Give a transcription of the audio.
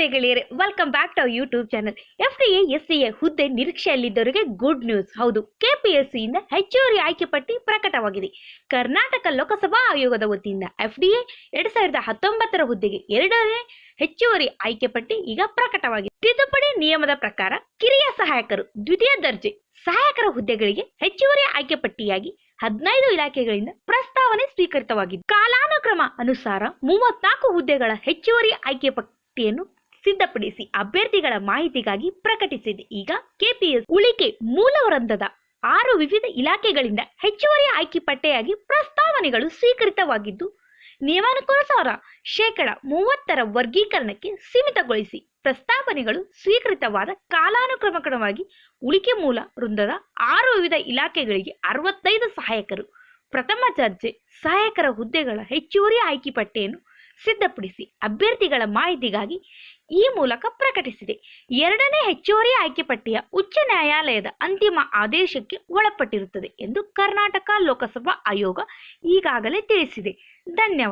ನಮಸ್ತೆ ಗೆಳೆಯರೆ welcome back to YouTube channel F D S A ಹುದ್ದೆ ನಿರೀಕ್ಷೆಯಲ್ಲಿದ್ದವರಿಗೆ ಗುಡ್ ನ್ಯೂಸ್ ಹೌದು ಕೆಪಿಎಸ್ಸಿಯಿಂದ ಹೆಚ್ಚುವರಿ ಆಯ್ಕೆ ಪಟ್ಟಿ ಪ್ರಕಟವಾಗಿದೆ. ಕರ್ನಾಟಕ ಲೋಕಸಭಾ ಆಯೋಗದ ವತಿಯಿಂದ ಎಫ್ ಡಿ ಎ ಎರಡ್ ಸಾವಿರದ ಹತ್ತೊಂಬತ್ತರ ಹುದ್ದೆಗೆ ಎರಡನೇ ಹೆಚ್ಚುವರಿ ಆಯ್ಕೆ ಪಟ್ಟಿ ಈಗ ಪ್ರಕಟವಾಗಿದೆ. ತಿದ್ದುಪಡಿ ನಿಯಮದ ಪ್ರಕಾರ ಕಿರಿಯ ಸಹಾಯಕರು, ದ್ವಿತೀಯ ದರ್ಜೆ ಸಹಾಯಕರ ಹುದ್ದೆಗಳಿಗೆ ಹೆಚ್ಚುವರಿ ಆಯ್ಕೆ ಪಟ್ಟಿಯಾಗಿ ಹದಿನೈದು ಇಲಾಖೆಗಳಿಂದ ಪ್ರಸ್ತಾವನೆ ಸ್ವೀಕೃತವಾಗಿದೆ ಕಾಲಾನುಕ್ರಮ ಅನುಸಾರ ಮೂವತ್ನಾಲ್ಕು ಹುದ್ದೆಗಳ ಹೆಚ್ಚುವರಿ ಆಯ್ಕೆ ಪಟ್ಟಿಯನ್ನು ಸಿದ್ಧಪಡಿಸಿ ಅಭ್ಯರ್ಥಿಗಳ ಮಾಹಿತಿಗಾಗಿ ಪ್ರಕಟಿಸಿದೆ. ಈಗ ಕೆಪಿಎಸ್ ಉಳಿಕೆ ಮೂಲ ವೃಂದದ ಆರು ವಿವಿಧ ಇಲಾಖೆಗಳಿಂದ ಹೆಚ್ಚುವರಿ ಆಯ್ಕೆ ಪಟ್ಟೆಯಾಗಿ ಪ್ರಸ್ತಾವನೆಗಳು ಸ್ವೀಕೃತವಾಗಿದ್ದು, ನಿಯಮಾನುಸಾರ ಶೇಕಡ ಮೂವತ್ತರ ವರ್ಗೀಕರಣಕ್ಕೆ ಸೀಮಿತಗೊಳಿಸಿ ಪ್ರಸ್ತಾವನೆಗಳು ಸ್ವೀಕೃತವಾದ ಕಾಲಾನುಕ್ರಮಕ್ರಮವಾಗಿ ಉಳಿಕೆ ಮೂಲ ವೃಂದದ ಆರು ವಿವಿಧ ಇಲಾಖೆಗಳಿಗೆ ಅರವತ್ತೈದು ಸಹಾಯಕರು, ಪ್ರಥಮ ದರ್ಜೆ ಸಹಾಯಕರ ಹುದ್ದೆಗಳ ಹೆಚ್ಚುವರಿ ಆಯ್ಕೆ ಪಟ್ಟಿಯನ್ನು ಸಿದ್ಧಪಡಿಸಿ ಅಭ್ಯರ್ಥಿಗಳ ಮಾಹಿತಿಗಾಗಿ ಈ ಮೂಲಕ ಪ್ರಕಟಿಸಿದೆ. ಎರಡನೇ ಹೆಚ್ಚುವರಿ ಆಯ್ಕೆ ಪಟ್ಟಿಯ ಉಚ್ಚ ನ್ಯಾಯಾಲಯದ ಅಂತಿಮ ಆದೇಶಕ್ಕೆ ಒಳಪಟ್ಟಿರುತ್ತದೆ ಎಂದು ಕರ್ನಾಟಕ ಲೋಕಸಭಾ ಆಯೋಗ ಈಗಾಗಲೇ ತಿಳಿಸಿದೆ. ಧನ್ಯವಾದ.